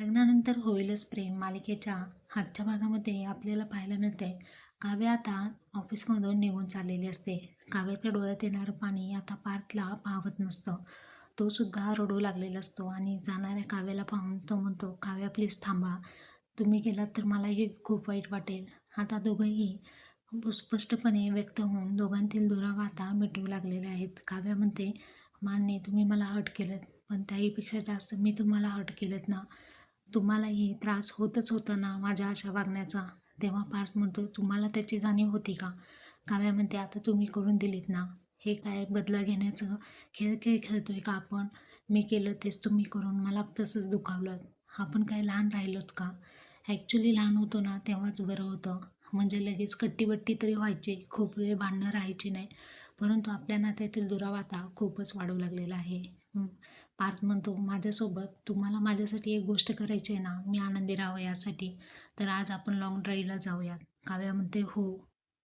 लग्नानंतर होईलच प्रेम. मालिकेच्या हातच्या भागामध्ये आपल्याला पाहायला मिळते काव्य आता ऑफिसमधून निघून चाललेली असते. काव्याच्या डोळ्यात येणारं पाणी आता पार्थला पाहत नसतं. तो सुद्धा रडू लागलेला असतो आणि जाणाऱ्या काव्याला पाहून तो म्हणतो काव्या प्लीज थांबा. तुम्ही गेलात तर मलाही खूप वाईट वाटेल. आता दोघंही स्पष्टपणे व्यक्त होऊन दोघांतील दुरावा आता मिटू लागलेले आहेत. काव्या म्हणते मान्य तुम्ही मला हट केलं पण त्याहीपेक्षा जास्त मी तुम्हाला हट केलं ना. तुम्हालाही त्रास होतच होता ना माझ्या अशा वागण्याचा? तेव्हा पार्थ म्हणतो तुम्हाला त्याची जाणीव होती का? काव्या म्हणते आता तुम्ही करून दिलीत ना? हे काय बदला घेण्याचं खेळ खेळ खेळतोय का आपण? मी केलं तेच तुम्ही करून मला तसंच दुखावलं. आपण काय लहान राहिलोत का? ॲक्च्युली लहान होतो ना तेव्हाच बरं होतं. म्हणजे लगेच कट्टीबट्टी तरी व्हायची खूप वेळ भांडणं राहायची नाही. परंतु आपल्या नात्यातील दुरावा आता खूपच वाढू लागलेला आहे. पार्थ म्हणतो माझ्यासोबत तुम्हाला माझ्यासाठी एक गोष्ट करायची आहे ना मी आनंदी राहावं यासाठी. तर आज आपण लाँग ड्राईव्हला जाऊयात. काव्या म्हणते हो.